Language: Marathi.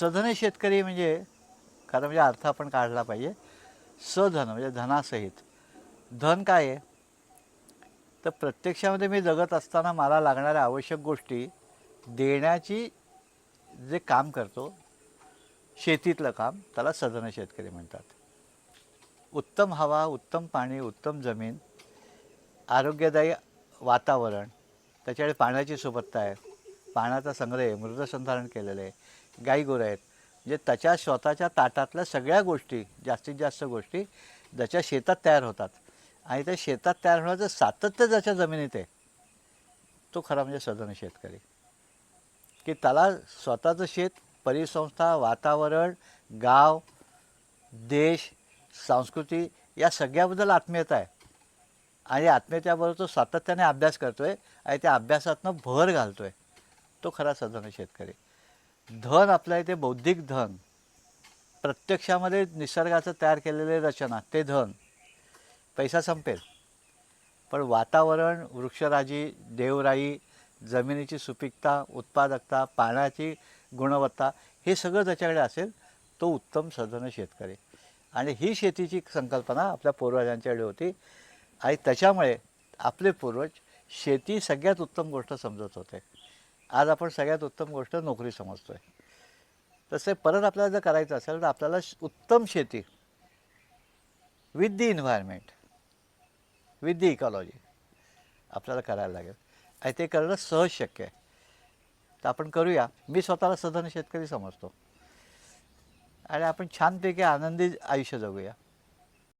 सधन शेतकरी म्हणजे खरं म्हणजे अर्थ आपण काढला पाहिजे. सधन म्हणजे धनासहित. धन काय आहे? तर प्रत्यक्षामध्ये मी जगत असताना मला लागणाऱ्या आवश्यक गोष्टी देण्याची जे काम करतो शेतीतलं काम त्याला सधन शेतकरी म्हणतात. उत्तम हवा उत्तम पाणी उत्तम जमीन आरोग्यदायी वातावरण त्याच्याकडे पाण्याची सुबत्ता आहे. पाण्याचा संग्रह मृदसंधारण केलेलं आहे. गाई गोरं आहेत. म्हणजे त्याच्या स्वतःच्या ताटातल्या सगळ्या गोष्टी जास्तीत जास्त गोष्टी ज्याच्या शेतात तयार होतात. आणि त्या शेतात तयार होण्याचं सातत्य ज्याच्या जमिनीत आहे तो खरा म्हणजे सदन शेतकरी. की त्याला स्वतःचं शेत परिसंस्था वातावरण गाव देश संस्कृती या सगळ्याबद्दल आत्मीयता आहे. आणि आत्मीयतेबरोबर तो सातत्याने अभ्यास करतो आहे आणि त्या अभ्यासातनं भर घालतो आहे तो खरा सदन शेतकरी. धन आपल्या इथे बौद्धिक धन. प्रत्यक्षामध्ये निसर्गाचं तयार केलेले रचना ते धन. पैसा संपेल. पण वातावरण वृक्षराजी देवराई जमिनीची सुपीकता उत्पादकता पाण्याची गुणवत्ता हे सगळं त्याच्याकडे असेल तो उत्तम सधन शेतकरी. आणि ही शेतीची संकल्पना आपल्या पूर्वजांच्याकडे होती. आणि त्याच्यामुळे आपले पूर्वज शेती सगळ्यात उत्तम गोष्ट समजत होते. आज आपण सगळ्यात उत्तम गोष्ट नोकरी समजतो आहे तसे परत आपल्याला जर करायचं असेल तर आपल्याला उत्तम शेती. With the environment with the ecology आपल्याला करायला लागेल. आणि ते करणं सहज शक्य आहे. तर आपण करूया. मी स्वतःला सधन शेतकरी समजतो. आणि आपण छानपैकी आनंदी आयुष्य जगूया.